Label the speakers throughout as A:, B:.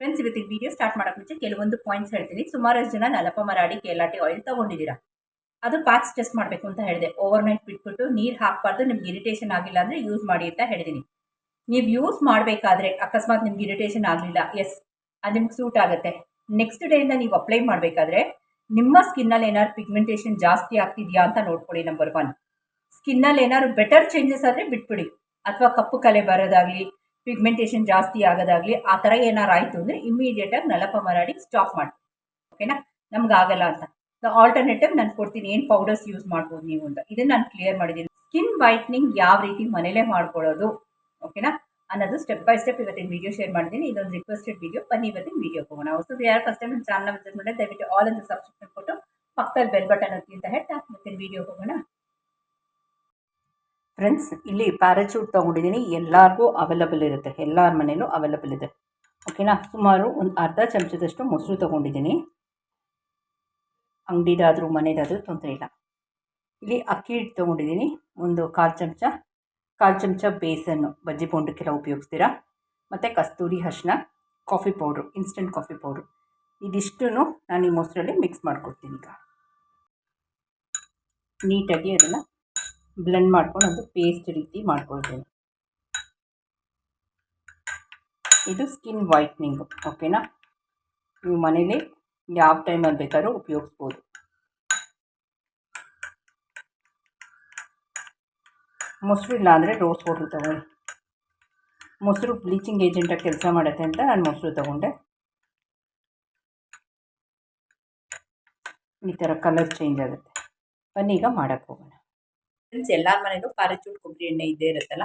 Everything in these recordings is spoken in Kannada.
A: ಫ್ರೆಂಡ್ಸ್ ಇವತ್ತಿನ ವಿಡಿಯೋ ಸ್ಟಾರ್ಟ್ ಮಾಡೋಕೆ ಮುಂಚೆ ಕೆಲವೊಂದು ಪಾಯಿಂಟ್ಸ್ ಹೇಳ್ತೀನಿ. ಸುಮಾರಷ್ಟು ಜನ ನಲಪ ಮರಾಡಿ ಕೇಲಾಟಿ ಆಯಿಲ್ ತೊಗೊಂಡಿದ್ದೀರಾ? ಅದು ಪ್ಯಾಕ್ಸ್ ಟೆಸ್ಟ್ ಮಾಡಬೇಕು ಅಂತ ಹೇಳಿದೆ. ಓವರ್ ನೈಟ್ ಬಿಟ್ಬಿಟ್ಟು ನೀರು ಹಾಕಬಾರ್ದು, ನಿಮ್ಗೆ ಇರಿಟೇಷನ್ ಆಗಿಲ್ಲ ಅಂದರೆ ಯೂಸ್ ಮಾಡಿ ಅಂತ ಹೇಳಿದ್ದೀನಿ ನೀವು ಯೂಸ್ ಮಾಡಬೇಕಾದ್ರೆ ಅಕಸ್ಮಾತ್ ನಿಮ್ಗೆ ಇರಿಟೇಷನ್ ಆಗಲಿಲ್ಲ ಎಸ್ ಅದು ನಿಮ್ಗೆ ಸೂಟ್ ಆಗುತ್ತೆ. ನೆಕ್ಸ್ಟ್ ಡೇಯಿಂದ ನೀವು ಅಪ್ಲೈ ಮಾಡಬೇಕಾದ್ರೆ ನಿಮ್ಮ ಸ್ಕಿನ್ನಲ್ಲಿ ಏನಾದ್ರು ಪಿಗ್ಮೆಂಟೇಷನ್ ಜಾಸ್ತಿ ಆಗ್ತಿದೆಯಾ ಅಂತ ನೋಡ್ಕೊಳ್ಳಿ ನಂಬರ್ ಒನ್ ಸ್ಕಿನ್ನಲ್ಲಿ ಏನಾದ್ರು ಬೆಟರ್ ಚೇಂಜಸ್ ಆದರೆ ಬಿಟ್ಬಿಡಿ. ಅಥವಾ ಕಪ್ಪು ಕಲೆ ಬರೋದಾಗಲಿ ಪಿಗ್ಮೆಂಟೇಷನ್ ಜಾಸ್ತಿ ಆಗೋದಾಗಲಿ ಆ ಥರ ಏನಾರು ಆಯಿತು ಅಂದರೆ ಇಮ್ಮಿಡಿಯೇಟಾಗಿ ನಲಪ ಮರಾಡಿ ಸ್ಟಾಪ್ ಮಾಡಿ ಓಕೆನಾ ನಮ್ಗೆ ಆಗಲ್ಲ ಅಂತ. ಆಲ್ಟರ್ನೇಟಿವ್ ನಾನು ಕೊಡ್ತೀನಿ, ಏನು ಪೌಡರ್ಸ್ ಯೂಸ್ ಮಾಡ್ಬೋದು ನೀವು ಅಂತ. ಇದನ್ನು ನಾನು ಕ್ಲಿಯರ್ ಮಾಡಿದ್ದೀನಿ. ಸ್ಕಿನ್ ವೈಟ್ನಿಂಗ್ ಯಾವ ರೀತಿ ಮನೇಲೇ ಮಾಡ್ಕೊಳ್ಳೋದು ಓಕೆನಾ ಅನ್ನೋದು ಸ್ಟೆಪ್ ಬೈ ಸ್ಟೆಪ್ ಇವತ್ತಿನ ವಿಡಿಯೋ ಶೇರ್ ಮಾಡಿದ್ದೀನಿ. ಇದೊಂದು ರಿಕ್ವೆಸ್ಟೆಡ್ ವಿಡಿಯೋ ಬನ್ನಿ ಇವತ್ತಿನ ವಿಡಿಯೋ ಹೋಗೋಣ. ಹೊಸದು ಯಾರು ಫಸ್ಟ್ ಟೈಮ್ ಚಾನಲ್ ವಿಸಿಟ್ ಮಾಡಿದ್ರೆ ದಯವಿಟ್ಟು ಆಲ್ ಅಂತ ಸಬ್ಸ್ಕ್ರಿಪ್ಷನ್ ಕೊಟ್ಟು ಪಕ್ಕದಲ್ಲಿ ಬೆಲ್ ಬಟನ್ ಅಂತ ಹೇಳ್ತಾ ಮತ್ತೆ ವಿಡಿಯೋ ಹೋಗೋಣ. ಫ್ರೆಂಡ್ಸ್ ಇಲ್ಲಿ ಪ್ಯಾರಾಚೂಟ್ ತೊಗೊಂಡಿದ್ದೀನಿ. ಎಲ್ಲರಿಗೂ ಅವೈಲಬಲ್ ಇರುತ್ತೆ. ಎಲ್ಲರ ಮನೇಲೂ ಅವೈಲಬಲ್ ಇದೆ. ಓಕೆನಾ ಸುಮಾರು ಒಂದು ಅರ್ಧ ಚಮಚದಷ್ಟು ಮೊಸರು ತೊಗೊಂಡಿದ್ದೀನಿ. ಅಂಗಡಿದಾದರೂ ಮನೆದಾದರೂ ತೊಂದರೆ ಇಲ್ಲ. ಇಲ್ಲಿ ಅಕ್ಕಿ ಹಿಟ್ಟು ತೊಗೊಂಡಿದ್ದೀನಿ. ಒಂದು ಕಾಲು ಚಮಚ. ಕಾಲು ಚಮಚ ಬೇಸನ್ನು. ಬಜ್ಜಿ ಪೊಂಡಕ್ಕೆಲ್ಲ ಉಪಯೋಗಿಸ್ತೀರಾ? ಮತ್ತು Kasturi ಹಶ್ನ coffee powder instant coffee powder ಇದಿಷ್ಟು ನಾನು ಈ ಮೊಸರಲ್ಲಿ ಮಿಕ್ಸ್ ಮಾಡ್ಕೊಡ್ತೀನಿ ಈಗ. ನೀಟಾಗಿ ಅದನ್ನು ಬ್ಲೆಂಡ್ ಮಾಡ್ಕೊಂಡು ಒಂದು ಪೇಸ್ಟ್ ರೀತಿ ಮಾಡ್ಕೊಳ್ತೀನಿ. ಇದು ಸ್ಕಿನ್ ವೈಟ್ನಿಂಗ್ ಓಕೆನಾ ನೀವು ಮನೇಲಿ ಯಾವ ಟೈಮಲ್ಲಿ ಬೇಕಾದ್ರೂ ಉಪಯೋಗಿಸ್ಬೋದು. ಮೊಸರು ಇಲ್ಲ ಅಂದರೆ ರೋಸ್ ವಾಟ್ರ್ ತೊಗೊಳ್ಳಿ ಮೊಸರು ಬ್ಲೀಚಿಂಗ್ ಏಜೆಂಟಾಗಿ ಕೆಲಸ ಮಾಡುತ್ತೆ ಅಂತ ನಾನು ಮೊಸರು ತೊಗೊಂಡೆ. ಈ ಥರ ಕಲರ್ ಚೇಂಜ್ ಆಗುತ್ತೆ. ಬನ್ನಿ ಈಗ ಮಾಡೋಕ್ಕೆ ಹೋಗೋಣ. ಫ್ರೆಂಡ್ಸ್ ಎಲ್ಲರ ಮನೇಲೂ ಪಾರಿಚೂಟ್ ಕೊಬ್ಬರಿ ಎಣ್ಣೆ ಇದ್ದೇ ಇರುತ್ತಲ್ಲ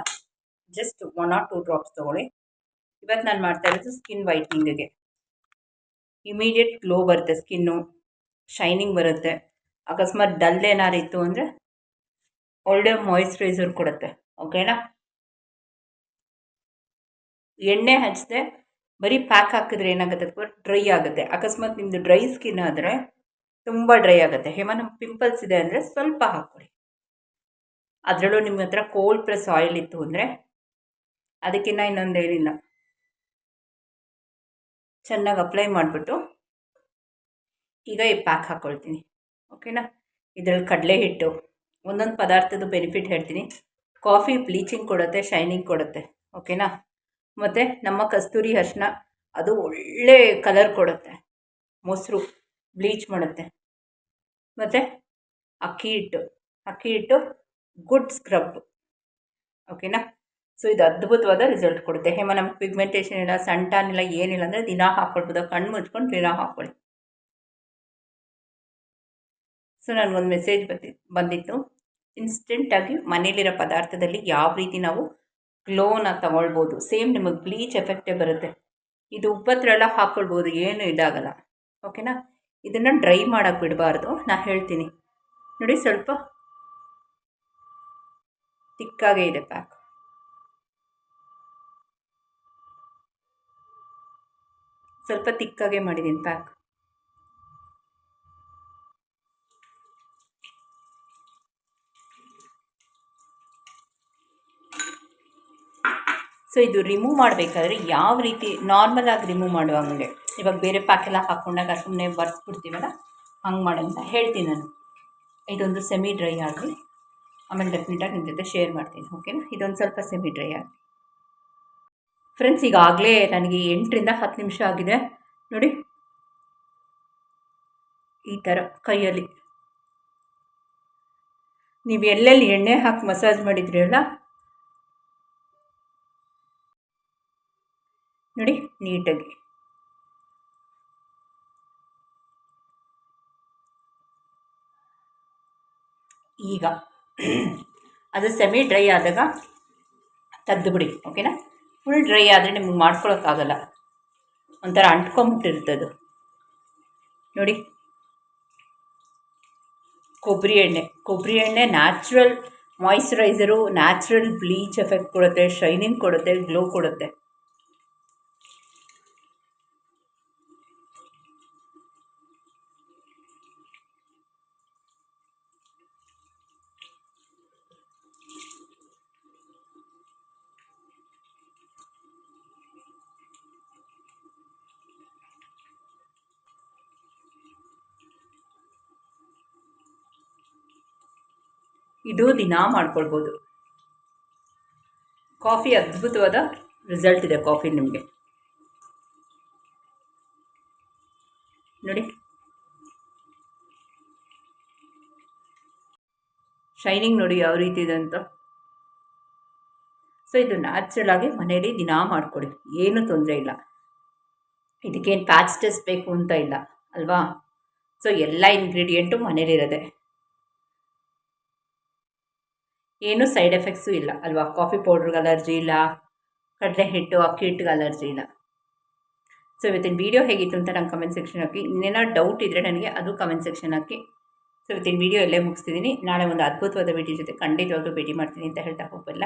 A: just one or two drops ತೊಗೊಳ್ಳಿ. ಇವತ್ತು ನಾನು ಮಾಡ್ತಾ ಇರೋದು ಸ್ಕಿನ್ ವೈಟ್ನಿಂಗಿಗೆ ಇಮಿಡಿಯೇಟ್ ಗ್ಲೋ ಬರುತ್ತೆ ಸ್ಕಿನ್ನು ಶೈನಿಂಗ್ ಬರುತ್ತೆ. ಅಕಸ್ಮಾತ್ ಡಲ್ ಏನಾರು ಇತ್ತು ಅಂದರೆ ಒಳ್ಳೆ ಮಾಯಿಶ್ಚರೈಸರ್ ಕೊಡುತ್ತೆ ಓಕೆನಾ ಎಣ್ಣೆ ಹಚ್ಚದೆ ಬರೀ ಪ್ಯಾಕ್ ಹಾಕಿದ್ರೆ ಏನಾಗುತ್ತೆ ಅಥವಾ ಡ್ರೈ ಆಗುತ್ತೆ. ಅಕಸ್ಮಾತ್ ನಿಮ್ಮದು ಡ್ರೈ ಸ್ಕಿನ್ ಆದರೆ ತುಂಬ ಡ್ರೈ ಆಗುತ್ತೆ. ಹೇಮ ನಮ್ಮ ಪಿಂಪಲ್ಸ್ ಇದೆ ಅಂದರೆ ಸ್ವಲ್ಪ ಹಾಕ್ಕೊಳ್ಳಿ ಅದರಲ್ಲೂ ನಿಮ್ಮ ಹತ್ರ ಕೋಲ್ಡ್ ಪ್ರೆಸ್ ಆಯಿಲ್ ಇತ್ತು ಅಂದರೆ ಅದಕ್ಕಿಂತ ಇನ್ನೊಂದೇನಿಲ್ಲ ಚೆನ್ನಾಗಿ ಅಪ್ಲೈ ಮಾಡಿಬಿಟ್ಟು ಈಗ ಈ ಪ್ಯಾಕ್ ಹಾಕ್ಕೊಳ್ತೀನಿ ಓಕೆನಾ ಇದರಲ್ಲಿ ಕಡಲೆ ಹಿಟ್ಟು, ಒಂದೊಂದು ಪದಾರ್ಥದ ಬೆನಿಫಿಟ್ ಹೇಳ್ತೀನಿ. ಕಾಫಿ ಬ್ಲೀಚಿಂಗ್ ಕೊಡುತ್ತೆ ಶೈನಿಂಗ್ ಕೊಡುತ್ತೆ. ಓಕೆನಾ ಮತ್ತು ನಮ್ಮ ಕಸ್ತೂರಿ ಅರ್ಶನ, ಅದು ಒಳ್ಳೆ ಕಲರ್ ಕೊಡುತ್ತೆ. ಮೊಸರು ಬ್ಲೀಚ್ ಮಾಡುತ್ತೆ. ಮತ್ತು ಅಕ್ಕಿ ಹಿಟ್ಟು ಅಕ್ಕಿ ಹಿಟ್ಟು ಗುಡ್ ಸ್ಕ್ರಬ್. ಓಕೆನಾ? ಸೊ, ಇದು ಅದ್ಭುತವಾದ ರಿಸಲ್ಟ್ ಕೊಡುತ್ತೆ. ಹೇಮ ನಮ್ಗೆ ಪಿಗ್ಮೆಂಟೇಷನ್ ಇಲ್ಲ, ಸಂಟಾನ್ ಇಲ್ಲ, ಏನಿಲ್ಲ ಅಂದರೆ ದಿನ ಹಾಕ್ಕೊಳ್ಬೋದು. ಕಣ್ಣು ಮುಚ್ಕೊಂಡು ದಿನ ಹಾಕ್ಕೊಳ್ಳಿ. ಸೊ ನನಗೊಂದು ಮೆಸೇಜ್ ಬಂದಿ, ಬಂದಿತ್ತು. ಇನ್ಸ್ಟೆಂಟಾಗಿ ಮನೇಲಿರೋ ಪದಾರ್ಥದಲ್ಲಿ ಯಾವ ರೀತಿ ನಾವು ಗ್ಲೋನ ತಗೊಳ್ಬೋದು. ಸೇಮ್ ನಿಮಗೆ ಬ್ಲೀಚ್ ಎಫೆಕ್ಟೇ ಬರುತ್ತೆ. ಇದು ಉಪ್ಪತ್ರೆಲ್ಲ ಹಾಕ್ಕೊಳ್ಬೋದು. ಏನು ಇದಾಗಲ್ಲ. ಓಕೆನಾ? ಇದನ್ನು ಡ್ರೈ ಮಾಡೋಕ್ಕೆ ಬಿಡಬಾರ್ದು. ನಾ ಹೇಳ್ತೀನಿ. ನೋಡಿ, ಸ್ವಲ್ಪ ತಿಕ್ಕಾಗೇ ಇದೆ ಪ್ಯಾಕ್ ಸ್ವಲ್ಪ ತಿಕ್ಕಾಗೆ ಮಾಡಿದ್ದೀನಿ ಪ್ಯಾಕ್ ಸೊ ಇದು ರಿಮೂವ್ ಮಾಡಬೇಕಾದ್ರೆ ಯಾವ ರೀತಿ ನಾರ್ಮಲ್ ಆಗಿ ರಿಮೂವ್ ಮಾಡುವಂಗೆ ಇವಾಗ ಬೇರೆ ಪ್ಯಾಕೆಲ್ಲ ಹಾಕ್ಕೊಂಡಾಗ ಸುಮ್ಮನೆ ಬರ್ಸ್ಬಿಡ್ತೀವಲ್ಲ ಹಂಗೆ ಮಾಡಂತ ಹೇಳ್ತೀನಿ ನಾನು. ಇದೊಂದು ಸೆಮಿ ಡ್ರೈ ಆಗಲಿ ಆಮೇಲೆ ಡೆಫಿನೆಟಾಗಿ ನಿಮ್ಮ ಜೊತೆ ಶೇರ್ ಮಾಡ್ತೀನಿ ಓಕೆನಾ ಇದೊಂದು ಸ್ವಲ್ಪ ಸೆಮಿ ಡ್ರೈ ಆಗಿ. ಫ್ರೆಂಡ್ಸ್ ಈಗಾಗಲೇ ನನಗೆ ಎಂಟರಿಂದ ಹತ್ತು ನಿಮಿಷ ಆಗಿದೆ. ನೋಡಿ. ಈ ಥರ ಕೈಯಲ್ಲಿ. ನೀವು ಎಲ್ಲೆಲ್ಲಿ ಎಣ್ಣೆ ಹಾಕಿ ಮಸಾಜ್ ಮಾಡಿದ್ರಲ್ಲ ನೋಡಿ, ನೀಟಾಗಿ. ಈಗ ಅದು ಸೆಮಿ ಡ್ರೈ ಆದಾಗ ತೆಗೆದುಬಿಡಿ ಓಕೆನಾ ಫುಲ್ ಡ್ರೈ ಆದರೆ ನಿಮ್ಗೆ ಮಾಡ್ಕೊಳಕ್ಕಾಗಲ್ಲ. ಒಂಥರ ಅದು. ನೋಡಿ. ಕೊಬ್ಬರಿ ಎಣ್ಣೆ. ಕೊಬ್ಬರಿ ಎಣ್ಣೆ natural moisturiser natural bleach effect ಕೊಡುತ್ತೆ ಶೈನಿಂಗ್ ಕೊಡುತ್ತೆ ಗ್ಲೋ ಕೊಡುತ್ತೆ. ಇದು ದಿನಾ ಮಾಡ್ಕೊಳ್ಬೋದು. ಕಾಫಿ ಅದ್ಭುತವಾದ ರಿಸಲ್ಟ್ ಇದೆ ಕಾಫಿ ನಿಮಗೆ. ನೋಡಿ. ಶೈನಿಂಗ್ ನೋಡಿ ಯಾವ ರೀತಿ ಇದೆ ಅಂತ. ಸೊ ಇದು ನ್ಯಾಚುರಲ್ ಆಗಿ ಮನೇಲಿ ದಿನಾ ಮಾಡಿಕೊಡಿ. ಏನು ತೊಂದರೆ ಇಲ್ಲ. ಇದಕ್ಕೇನು ಪ್ಯಾಚ್ ಟೆಸ್ಟ್ ಬೇಕು ಅಂತ ಇಲ್ಲ. ಅಲ್ವಾ? ಸೊ ಎಲ್ಲ ಇಂಗ್ರೀಡಿಯೆಂಟು ಮನೇಲಿರೋದೆ ಏನು ಸೈಡ್ ಎಫೆಕ್ಟ್ಸು ಇಲ್ಲ, ಅಲ್ವಾ? ಕಾಫಿ ಪೌಡ್ರಿಗೆ ಅಲರ್ಜಿ ಇಲ್ಲ, ಕಡಲೆ ಹಿಟ್ಟು, ಅಕ್ಕಿ ಹಿಟ್ಟಿಗೆ ಅಲರ್ಜಿ ಇಲ್ಲ. ಸೊ ಇವತ್ತಿನ ವೀಡಿಯೋ ಹೇಗಿತ್ತು ಅಂತ ನಂಗೆ ಕಮೆಂಟ್ ಸೆಕ್ಷನ್ ಹಾಕಿ, ಇನ್ನೇನಾದ್ರು ಡೌಟ್ ಇದ್ದರೆ ನನಗೆ ಅದು ಕಮೆಂಟ್ ಸೆಕ್ಷನ್ ಹಾಕಿ. ಸೊ ಇವತ್ತಿನ ವೀಡಿಯೋ ಎಲ್ಲೇ ಮುಗಿಸ್ತಿದ್ದೀನಿ. ನಾಳೆ ಒಂದು ಅದ್ಭುತವಾದ ವಿಡಿಯೋ ಜೊತೆ ಖಂಡಿತವಾಗ್ಲೂ ಭೇಟಿ ಮಾಡ್ತೀನಿ ಅಂತ ಹೇಳ್ತಾ ಹೋಗಲ್ಲ